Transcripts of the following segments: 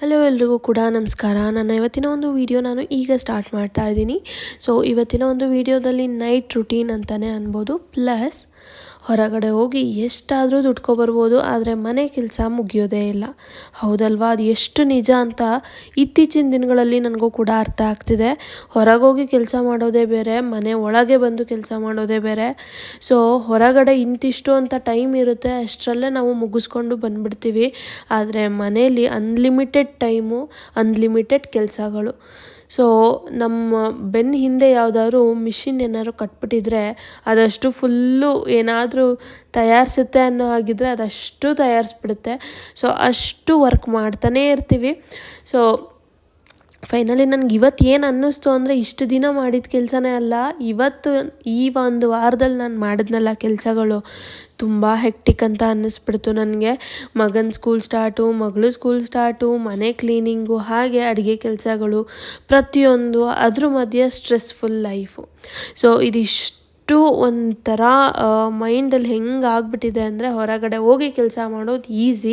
Hello ಎಲ್ರಿಗೂ ಕೂಡ ನಮಸ್ಕಾರ. ನನ್ನ ಇವತ್ತಿನ ಒಂದು ವಿಡಿಯೋ ನಾನು ಈಗ ಸ್ಟಾರ್ಟ್ ಮಾಡ್ತಾ ಇದ್ದೀನಿ. ಸೊ ಇವತ್ತಿನ ಒಂದು ವಿಡಿಯೋದಲ್ಲಿ ನೈಟ್ ರುಟೀನ್ ಅಂತಲೇ ಅನ್ಬೋದು ಪ್ಲಸ್ ಹೊರಗಡೆ ಹೋಗಿ ಎಷ್ಟಾದರೂ ದುಡ್ಕೊಬರ್ಬೋದು, ಆದರೆ ಮನೆ ಕೆಲಸ ಮುಗಿಯೋದೇ ಇಲ್ಲ. ಹೌದಲ್ವಾ? ಅದು ಎಷ್ಟು ನಿಜ ಅಂತ ಇತ್ತೀಚಿನ ದಿನಗಳಲ್ಲಿ ನನಗೂ ಕೂಡ ಅರ್ಥ ಆಗ್ತಿದೆ. ಹೊರಗೋಗಿ ಕೆಲಸ ಮಾಡೋದೇ ಬೇರೆ, ಮನೆ ಒಳಗೆ ಬಂದು ಕೆಲಸ ಮಾಡೋದೇ ಬೇರೆ. ಸೊ ಹೊರಗಡೆ ಇಂತಿಷ್ಟು ಅಂತ ಟೈಮ್ ಇರುತ್ತೆ, ಅಷ್ಟರಲ್ಲೇ ನಾವು ಮುಗಿಸ್ಕೊಂಡು ಬಂದ್ಬಿಡ್ತೀವಿ. ಆದರೆ ಮನೇಲಿ ಅನ್ಲಿಮಿಟೆಡ್ ಟೈಮು ಅನ್ಲಿಮಿಟೆಡ್ ಕೆಲಸಗಳು. ಸೊ ನಮ್ಮ ಬೆನ್ನ ಹಿಂದೆ ಯಾವುದಾದ್ರು ಮಿಷಿನ್ ಏನಾದ್ರು ಕಟ್ಬಿಟ್ಟಿದ್ರೆ ಅದಷ್ಟು ಫುಲ್ಲು ಏನಾದರೂ ತಯಾರಿಸುತ್ತೆ ಅನ್ನೋ ಹಾಗಿದ್ರೆ ಅದಷ್ಟು ತಯಾರಿಸ್ಬಿಡುತ್ತೆ. ಸೊ ಅಷ್ಟು ವರ್ಕ್ ಮಾಡ್ತಾನೇ ಇರ್ತೀವಿ. ಸೊ ಫೈನಲಿ ನನಗೆ ಇವತ್ತು ಏನು ಅನ್ನಿಸ್ತು ಅಂದರೆ ಇಷ್ಟು ದಿನ ಮಾಡಿದ ಕೆಲಸನೇ ಅಲ್ಲ, ಇವತ್ತು ಈ ಒಂದು ವಾರದಲ್ಲಿ ನಾನು ಮಾಡಿದ್ನಲ್ಲ ಕೆಲಸಗಳು ತುಂಬ ಹೆಕ್ಟಿಕ್ ಅಂತ ಅನ್ನಿಸ್ಬಿಡ್ತು ನನಗೆ. ಮಗನ ಸ್ಕೂಲ್ ಸ್ಟಾರ್ಟು ಮಗಳು ಸ್ಕೂಲ್ ಸ್ಟಾರ್ಟು ಮನೆ ಕ್ಲೀನಿಂಗು ಹಾಗೆ ಅಡುಗೆ ಕೆಲಸಗಳು ಪ್ರತಿಯೊಂದು ಅದ್ರ ಮಧ್ಯೆ ಸ್ಟ್ರೆಸ್ಫುಲ್ ಲೈಫು ಸೊ ಇದಿಷ್ಟು ಅಷ್ಟು ಒಂಥರ ಮೈಂಡಲ್ಲಿ ಹೆಂಗೆ ಆಗಿಬಿಟ್ಟಿದೆ ಅಂದರೆ ಹೊರಗಡೆ ಹೋಗಿ ಕೆಲಸ ಮಾಡೋದು ಈಸಿ,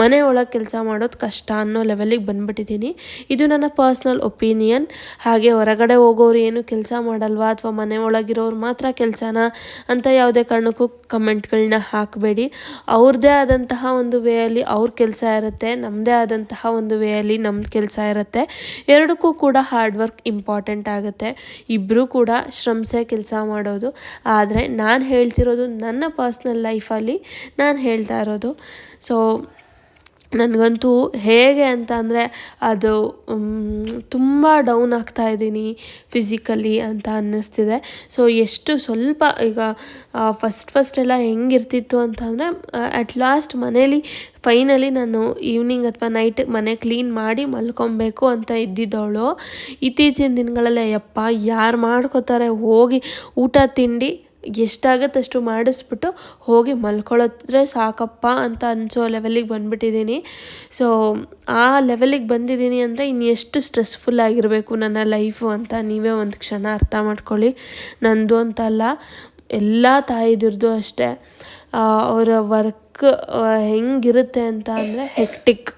ಮನೆ ಒಳಗೆ ಕೆಲಸ ಮಾಡೋದು ಕಷ್ಟ ಅನ್ನೋ ಲೆವೆಲಿಗೆ ಬಂದ್ಬಿಟ್ಟಿದ್ದೀನಿ. ಇದು ನನ್ನ ಪರ್ಸ್ನಲ್ ಒಪಿನಿಯನ್ ಹಾಗೆ ಹೊರಗಡೆ ಹೋಗೋರು ಏನು ಕೆಲಸ ಮಾಡಲ್ವಾ ಅಥವಾ ಮನೆ ಒಳಗಿರೋರು ಮಾತ್ರ ಕೆಲಸನ ಅಂತ ಯಾವುದೇ ಕಾರಣಕ್ಕೂ ಕಮೆಂಟ್ಗಳನ್ನ ಹಾಕಬೇಡಿ. ಅವ್ರದ್ದೇ ಆದಂತಹ ಒಂದು ವೇಯಲ್ಲಿ ಅವ್ರ ಕೆಲಸ ಇರುತ್ತೆ ನಮ್ಮದೇ ಆದಂತಹ ಒಂದು ವೇಯಲ್ಲಿ ನಮ್ಮ ಕೆಲಸ ಇರುತ್ತೆ. ಎರಡಕ್ಕೂ ಕೂಡ ಹಾರ್ಡ್ ವರ್ಕ್ ಇಂಪಾರ್ಟೆಂಟ್ ಆಗುತ್ತೆ. ಇಬ್ಬರೂ ಕೂಡ ಶ್ರಮಿಸೇ ಕೆಲಸ ಮಾಡೋದು ಆದರೆ ನಾನು ಹೇಳ್ತಿರೋದು ನನ್ನ ಪರ್ಸ್ನಲ್ ಲೈಫಲ್ಲಿ ನಾನು ಹೇಳ್ತಾ ಇರೋದು. ಸೊ ನನಗಂತೂ ಹೇಗೆ ಅಂತ ಅಂದರೆ ಅದು ತುಂಬ ಡೌನ್ ಆಗ್ತಾ ಇದ್ದೀನಿ ಫಿಸಿಕಲಿ ಅಂತ ಅನ್ನಿಸ್ತಿದೆ. ಸೊ, ಎಷ್ಟು ಸ್ವಲ್ಪ ಈಗ ಫಸ್ಟ್ ಫಸ್ಟ್ ಎಲ್ಲ ಹೆಂಗಿರ್ತಿತ್ತು ಅಂತಂದರೆ ಅಟ್ ಲಾಸ್ಟ್ ಮನೇಲಿ ಫೈನಲಿ ನಾನು ಈವ್ನಿಂಗ್ ಅಥವಾ ನೈಟ್ ಮನೆ ಕ್ಲೀನ್ ಮಾಡಿ ಮಲ್ಕೊಬೇಕು ಅಂತ ಇದ್ದಿದ್ದವಳು. ಇತ್ತೀಚಿನ ದಿನಗಳಲ್ಲೇ ಯಪ್ಪ ಯಾರು ಮಾಡ್ಕೋತಾರೆ? ಹೋಗಿ ಊಟ, ತಿಂಡಿ ಎಷ್ಟಾಗತ್ತೆ ಅಷ್ಟು ಮಾಡಿಸ್ಬಿಟ್ಟು ಹೋಗಿ ಮಲ್ಕೊಳ್ಳೋದ್ರೆ ಸಾಕಪ್ಪ ಅಂತ ಅನಿಸೋ ಲೆವೆಲಿಗೆ ಬಂದುಬಿಟ್ಟಿದ್ದೀನಿ. ಸೊ ಆ ಲೆವೆಲಿಗೆ ಬಂದಿದ್ದೀನಿ ಅಂದರೆ ಇನ್ನು ಎಷ್ಟು ಸ್ಟ್ರೆಸ್ಫುಲ್ ಆಗಿರಬೇಕು ನನ್ನ ಲೈಫು ಅಂತ ನೀವೇ ಒಂದು ಕ್ಷಣ ಅರ್ಥ ಮಾಡ್ಕೊಳ್ಳಿ. ನಂದು ಅಂತಲ್ಲ ಎಲ್ಲ ತಾಯಿದಿರ್ದು ಅಷ್ಟೇ. ಅವರ ವರ್ಕ್ ಹೆಂಗಿರುತ್ತೆ ಅಂತ ಅಂದರೆ ಹೆಕ್ಟಿಕ್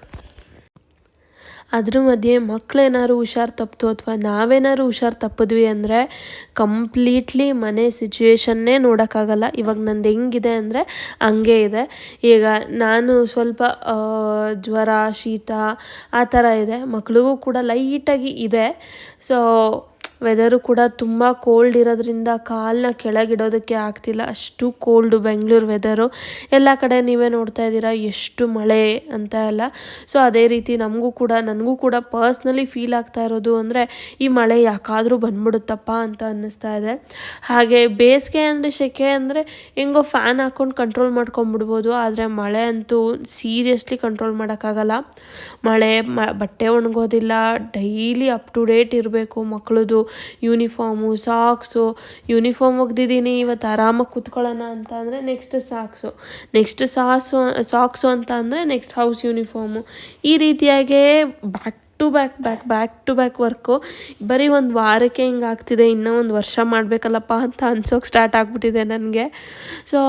ಅದ್ರ ಮಧ್ಯೆ ಮಕ್ಕಳೇನಾದ್ರು ಹುಷಾರು ತಪ್ಪಿತು ಅಥವಾ ನಾವೇನಾದ್ರು ಹುಷಾರು ತಪ್ಪಿದ್ವಿ ಅಂದರೆ ಕಂಪ್ಲೀಟ್ಲಿ ಮನೆ ಸಿಚುವೇಶನ್ನೇ ನೋಡೋಕ್ಕಾಗಲ್ಲ. ಇವಾಗ ನಂದು ಹೆಂಗಿದೆ ಅಂದರೆ ಹಂಗೆ ಇದೆ. ಈಗ ನಾನು ಸ್ವಲ್ಪ ಜ್ವರ, ಶೀತ, ಆ ಥರ ಇದೆ. ಮಕ್ಳಿಗೂ ಕೂಡ ಲೈಟಾಗಿ ಇದೆ. ಸೊ ವೆದರು ಕೂಡ ತುಂಬ ಕೋಲ್ಡ್ ಇರೋದ್ರಿಂದ ಕಾಲನ್ನ ಕೆಳಗಿಡೋದಕ್ಕೆ ಆಗ್ತಿಲ್ಲ. ಅಷ್ಟು ಕೋಲ್ಡು ಬೆಂಗಳೂರು ವೆದರು ಎಲ್ಲ ಕಡೆ ನೀವೇ ನೋಡ್ತಾ ಇದ್ದೀರಾ? ಎಷ್ಟು ಮಳೆ ಅಂತ ಎಲ್ಲ. ಸೊ ಅದೇ ರೀತಿ ನಮಗೂ ಕೂಡ, ನನಗೂ ಕೂಡ ಪರ್ಸ್ನಲಿ ಫೀಲ್ ಆಗ್ತಾ ಇರೋದು ಅಂದರೆ ಈ ಮಳೆ ಯಾಕಾದರೂ ಬಂದ್ಬಿಡುತ್ತಪ್ಪ ಅಂತ ಅನ್ನಿಸ್ತಾ ಇದೆ. ಹಾಗೆ ಬೇಸಿಗೆ ಅಂದರೆ ಸೆಕೆ ಅಂದರೆ ಹೆಂಗೋ ಫ್ಯಾನ್ ಹಾಕ್ಕೊಂಡು ಕಂಟ್ರೋಲ್ ಮಾಡ್ಕೊಂಬಿಡ್ಬೋದು ಆದರೆ ಮಳೆ ಅಂತೂ ಸೀರಿಯಸ್ಲಿ ಕಂಟ್ರೋಲ್ ಮಾಡೋಕ್ಕಾಗಲ್ಲ. ಮಳೆ ಬಟ್ಟೆ ಒಣಗೋದಿಲ್ಲ. ಡೈಲಿ ಅಪ್ ಟು ಡೇಟ್ ಇರಬೇಕು ಮಕ್ಕಳದು ಯೂನಿಫಾರ್ಮು ಸಾಕ್ಸು ಯೂನಿಫಾರ್ಮ್ ಒಗ್ದಿದ್ದೀನಿ, ಇವತ್ತು ಆರಾಮಾಗಿ ಕೂತ್ಕೊಳ್ಳೋಣ ಅಂತ ಅಂದರೆ ನೆಕ್ಸ್ಟ್ ಸಾಕ್ಸು ನೆಕ್ಸ್ಟ್ ಸಾಸು ಸಾಕ್ಸು ಅಂತ ಅಂದರೆ ನೆಕ್ಸ್ಟ್ ಹೌಸ್ ಯೂನಿಫಾರ್ಮು ಈ ರೀತಿಯಾಗೇ back to back back back to back work ಬರೀ ಒಂದು ವಾರಕ್ಕೆ ಹಿಂಗೆ ಆಗ್ತಿದೆ, ಇನ್ನೂ ಒಂದು ವರ್ಷ ಮಾಡಬೇಕಲ್ಲಪ್ಪ ಅಂತ ಅನ್ಸೋಕೆ ಸ್ಟಾರ್ಟ್ ಆಗಿಬಿಟ್ಟಿದೆ ನನಗೆ. ಸೊ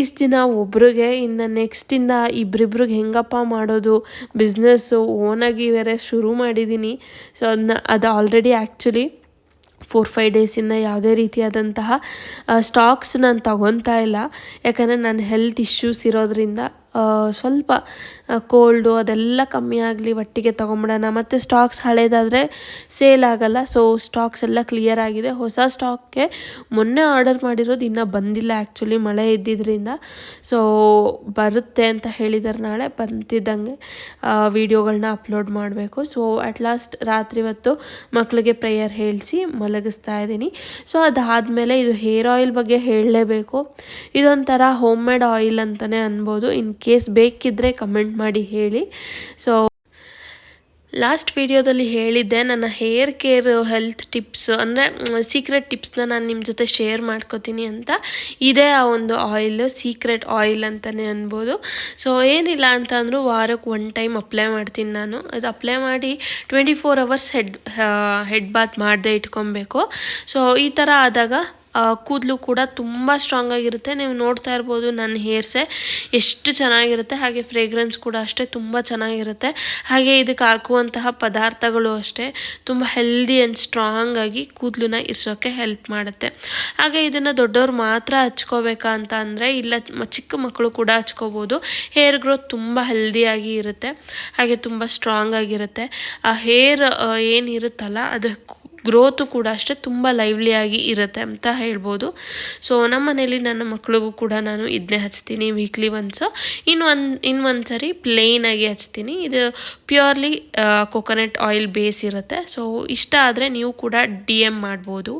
ಇಷ್ಟು ದಿನ ಒಬ್ರಿಗೆ, ಇನ್ನು ನೆಕ್ಸ್ಟಿಂದ ಇಬ್ಬರಿಬ್ರಿಗೆ ಹೆಂಗಪ್ಪ ಮಾಡೋದು ಬಿಸ್ನೆಸ್ಸು ಓನಾಗಿ ಬೇರೆ ಶುರು ಮಾಡಿದ್ದೀನಿ ಸೊ ಅದನ್ನ ಅದು ಆಲ್ರೆಡಿ ಆ್ಯಕ್ಚುಲಿ ಫೋರ್ ಫೈವ್ ಡೇಸಿಂದ ಯಾವುದೇ ರೀತಿಯಾದಂತಹ ಸ್ಟಾಕ್ಸ್ ನಾನು ತಗೊತಾ ಇಲ್ಲ. ಯಾಕಂದರೆ ನನ್ನ ಹೆಲ್ತ್ ಇಶ್ಯೂಸ್ ಇರೋದ್ರಿಂದ ಸ್ವಲ್ಪ ಕೋಲ್ಡು ಅದೆಲ್ಲ ಕಮ್ಮಿ ಆಗಲಿ ಒಟ್ಟಿಗೆ ತೊಗೊಂಬಿಡೋಣ. ಮತ್ತು ಸ್ಟಾಕ್ಸ್ ಹಳೇದಾದರೆ ಸೇಲ್ ಆಗಲ್ಲ. ಸೊ ಸ್ಟಾಕ್ಸ್ ಎಲ್ಲ ಕ್ಲಿಯರ್ ಆಗಿದೆ. ಹೊಸ ಸ್ಟಾಕ್ಗೆ ಮೊನ್ನೆ ಆರ್ಡರ್ ಮಾಡಿರೋದು ಇನ್ನೂ ಬಂದಿಲ್ಲ ಆ್ಯಕ್ಚುಲಿ ಮಳೆ ಇದ್ದಿದ್ದರಿಂದ ಸೊ ಬರುತ್ತೆ ಅಂತ ಹೇಳಿದ್ದಾರೆ ನಾಳೆ ಬಂತಿದ್ದಂಗೆ ವೀಡಿಯೋಗಳನ್ನ ಅಪ್ಲೋಡ್ ಮಾಡಬೇಕು. ಸೊ ಅಟ್ ಲಾಸ್ಟ್ ರಾತ್ರಿ ಹೊತ್ತು ಮಕ್ಕಳಿಗೆ ಪ್ರೇಯರ್ ಹೇಳಿಸಿ ಮಲಗಿಸ್ತಾ ಇದ್ದೀನಿ. ಸೊ ಅದಾದಮೇಲೆ ಇದು ಹೇರ್ ಆಯಿಲ್ ಬಗ್ಗೆ ಹೇಳಲೇಬೇಕು. ಇದೊಂಥರ ಹೋಮ್ ಮೇಡ್ ಆಯಿಲ್ ಅಂತಲೇ ಅನ್ಬೋದು. ಇನ್ ಕೇಸ್ ಬೇಕಿದ್ದರೆ ಕಮೆಂಟ್ ಮಾಡಿ ಹೇಳಿ. ಸೊ ಲಾಸ್ಟ್ ವಿಡಿಯೋದಲ್ಲಿ ಹೇಳಿದ್ದೆ, ನನ್ನ ಹೇರ್ ಕೇರ್ ಹೆಲ್ತ್ ಟಿಪ್ಸ್ ಅಂದರೆ ಸೀಕ್ರೆಟ್ ಟಿಪ್ಸ್ನ ನಾನು ನಿಮ್ಮ ಜೊತೆ ಶೇರ್ ಮಾಡ್ಕೋತೀನಿ ಅಂತ. ಇದೇ ಆ ಒಂದು ಆಯಿಲ್ ಸೀಕ್ರೆಟ್ ಆಯಿಲ್ ಅಂತಲೇ ಅನ್ಬೋದು. ಸೊ ಏನಿಲ್ಲ ಅಂತ ಅಂದರೂ ವಾರಕ್ಕೆ ಒನ್ ಟೈಮ್ ಅಪ್ಲೈ ಮಾಡ್ತೀನಿ ನಾನು. ಅದು ಅಪ್ಲೈ ಮಾಡಿ twenty four hours head head bath ಮಾಡದೆ ಇಟ್ಕೊಬೇಕು. ಸೊ ಈ ಥರ ಆದಾಗ ಕೂದಲು ಕೂಡ ತುಂಬ ಸ್ಟ್ರಾಂಗ್ ಆಗಿರುತ್ತೆ. ನೀವು ನೋಡ್ತಾ ಇರ್ಬೋದು ನನ್ನ ಹೇರ್ಸೆ ಎಷ್ಟು ಚೆನ್ನಾಗಿರುತ್ತೆ. ಹಾಗೆ ಫ್ರೇಗ್ರೆನ್ಸ್ ಕೂಡ ಅಷ್ಟೇ ತುಂಬ ಚೆನ್ನಾಗಿರುತ್ತೆ. ಹಾಗೆ ಇದಕ್ಕೆ ಹಾಕುವಂತಹ ಪದಾರ್ಥಗಳು ಅಷ್ಟೇ ತುಂಬ ಹೆಲ್ದಿ ಆ್ಯಂಡ್ ಸ್ಟ್ರಾಂಗ್ ಆಗಿ ಕೂದಲನ್ನ ಇರಿಸೋಕ್ಕೆ ಹೆಲ್ಪ್ ಮಾಡುತ್ತೆ. ಹಾಗೆ ಇದನ್ನು ದೊಡ್ಡವ್ರು ಮಾತ್ರ ಹಚ್ಕೋಬೇಕಾ ಅಂತ ಅಂದರೆ, ಇಲ್ಲ ಚಿಕ್ಕ ಮಕ್ಕಳು ಕೂಡ ಹಚ್ಕೋಬೋದು. ಹೇರ್ ಗ್ರೋತ್ ತುಂಬ ಹೆಲ್ದಿಯಾಗಿ ಇರುತ್ತೆ. ಹಾಗೆ ತುಂಬ ಸ್ಟ್ರಾಂಗ್ ಆಗಿರುತ್ತೆ. ಆ ಹೇರ್ ಏನಿರುತ್ತಲ್ಲ ಅದು ಗ್ರೋತು ಕೂಡ ಅಷ್ಟೇ ತುಂಬ ಲೈವ್ಲಿಯಾಗಿ ಇರುತ್ತೆ ಅಂತ ಹೇಳ್ಬೋದು. ಸೊ ನಮ್ಮ ಮನೇಲಿ ನನ್ನ ಮಕ್ಳಿಗೂ ಕೂಡ ನಾನು ಇದನ್ನೇ ಹಚ್ತೀನಿ ವೀಕ್ಲಿ ಒನ್ಸು ಇನ್ನು ಒಂದು ಇನ್ನು ಒಂದು ಸರಿ ಪ್ಲೇನಾಗಿ ಹಚ್ತೀನಿ. ಇದು ಪ್ಯೂರ್ಲಿ ಕೊಕೊನಟ್ ಆಯಿಲ್ ಬೇಸ್ ಇರುತ್ತೆ. ಸೊ ಇಷ್ಟ ಆದರೆ ನೀವು ಕೂಡ ಡಿ ಎಂ ಮಾಡ್ಬೋದು.